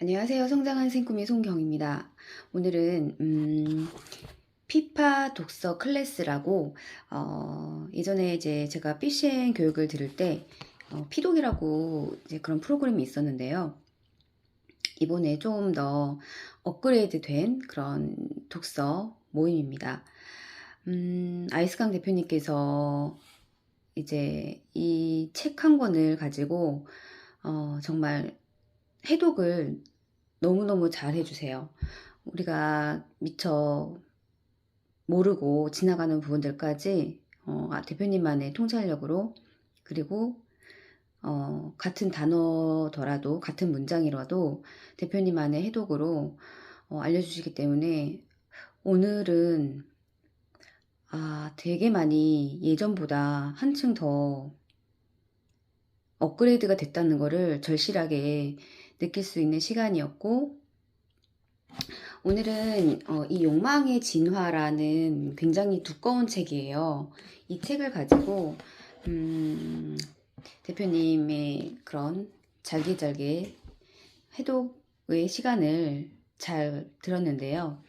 안녕하세요. 성장한 생꿈이 송경입니다. 오늘은 음, 피파 독서 클래스라고 어, 예전에 이제 제가 PCN 교육을 들을 때 어, 피독이라고 이제 그런 프로그램이 있었는데요. 이번에 좀 더 업그레이드된 그런 독서 모임입니다. 음, 아이스강 대표님께서 이제 이 책 한 권을 가지고 어, 정말 해독을 너무너무 잘 해주세요. 우리가 미처 모르고 지나가는 부분들까지 어, 아, 대표님만의 통찰력으로 그리고 어, 같은 단어더라도 같은 문장이라도 대표님만의 해독으로 어, 알려주시기 때문에 오늘은 아, 되게 많이 예전보다 한층 더 업그레이드가 됐다는 거를 절실하게 느낄 수 있는 시간이었고, 오늘은 어, 이 욕망의 진화라는 굉장히 두꺼운 책이에요. 이 책을 가지고, 음, 대표님의 그런 잘게잘게 해독의 시간을 잘 들었는데요.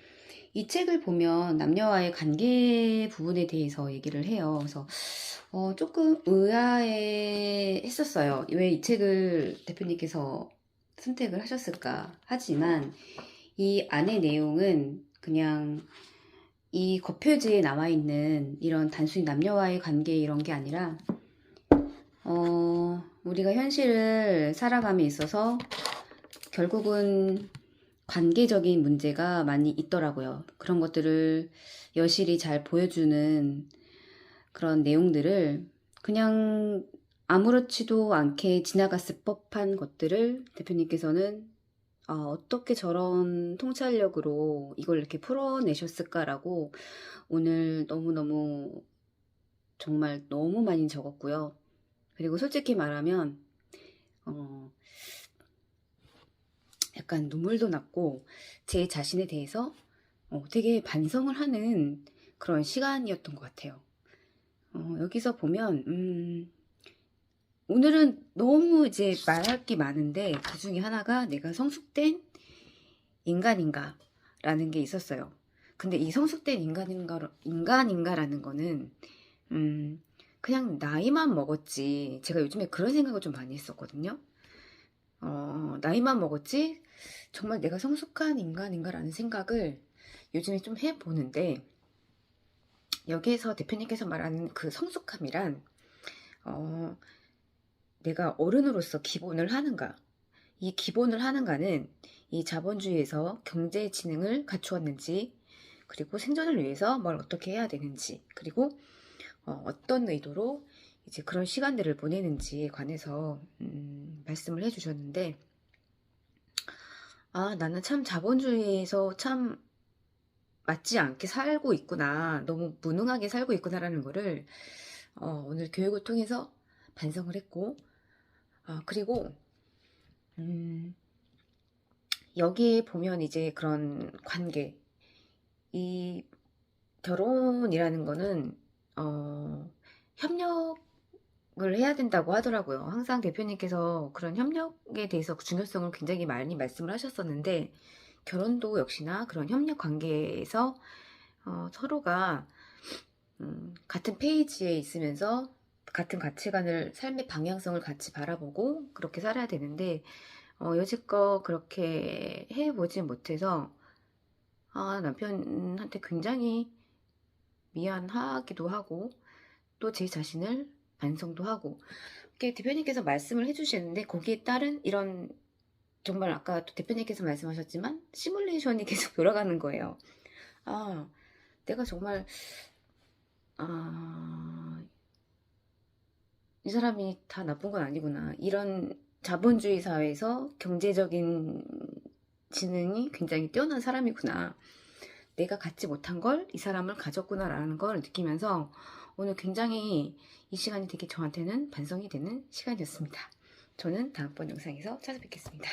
이 책을 보면 남녀와의 관계 부분에 대해서 얘기를 해요. 그래서 어, 조금 의아해 했었어요. 왜 이 책을 대표님께서 선택을 하셨을까? 하지만 이 안의 내용은 그냥 이 겉표지에 나와 있는 이런 단순히 남녀와의 관계 이런 게 아니라 어, 우리가 현실을 살아감에 있어서 결국은 관계적인 문제가 많이 있더라고요. 그런 것들을 여실히 잘 보여주는 그런 내용들을 그냥 아무렇지도 않게 지나갔을 법한 것들을 대표님께서는 아, 어떻게 저런 통찰력으로 이걸 이렇게 풀어내셨을까라고 오늘 너무너무 정말 너무 많이 적었고요. 그리고 솔직히 말하면 어, 약간 눈물도 났고 제 자신에 대해서 어, 되게 반성을 하는 그런 시간이었던 것 같아요. 어, 여기서 보면 음, 오늘은 너무 이제 말할 게 많은데 그 중에 하나가 내가 성숙된 인간인가 라는 게 있었어요. 근데 이 성숙된 인간인가, 인간인가라는 거는, 음, 그냥 나이만 먹었지. 제가 요즘에 그런 생각을 좀 많이 했었거든요. 어, 나이만 먹었지. 정말 내가 성숙한 인간인가라는 생각을 요즘에 좀 해보는데, 여기에서 대표님께서 말하는 그 성숙함이란, 어, 내가 어른으로서 기본을 하는가. 이 기본을 하는가는 이 자본주의에서 경제 지능을 갖추었는지, 그리고 생존을 위해서 뭘 어떻게 해야 되는지, 그리고 어, 떤 의도로 이제 그런 시간들을 보내는지에 관해서 음, 말씀을 해주셨는데, 아, 나는 참 자본주의에서 참 맞지 않게 살고 있구나. 너무 무능하게 살고 있구나라는 거를 어, 오늘 교육을 통해서 반성을 했고, 아, 그리고, 음, 여기에 보면 이제 그런 관계, 이 결혼이라는 거는, 어, 협력을 해야 된다고 하더라고요. 항상 대표님께서 그런 협력에 대해서 중요성을 굉장히 많이 말씀을 하셨었는데, 결혼도 역시나 그런 협력 관계에서 어, 서로가 음, 같은 페이지에 있으면서 같은 가치관을 삶의 방향성을 같이 바라보고 그렇게 살아야 되는데 어, 여지껏 그렇게 해보지 못해서 아, 남편한테 굉장히 미안하기도 하고 또 제 자신을 반성도 하고 이렇게 대표님께서 말씀을 해주시는데 거기에 따른 이런 정말 아까 또 대표님께서 말씀하셨지만 시뮬레이션이 계속 돌아가는 거예요. 아, 내가 정말 아, 이 사람이 다 나쁜 건 아니구나. 이런 자본주의 사회에서 경제적인 지능이 굉장히 뛰어난 사람이구나. 내가 갖지 못한 걸 이 사람을 가졌구나라는 걸 느끼면서 오늘 굉장히 이 시간이 되게 저한테는 반성이 되는 시간이었습니다. 저는 다음번 영상에서 찾아뵙겠습니다.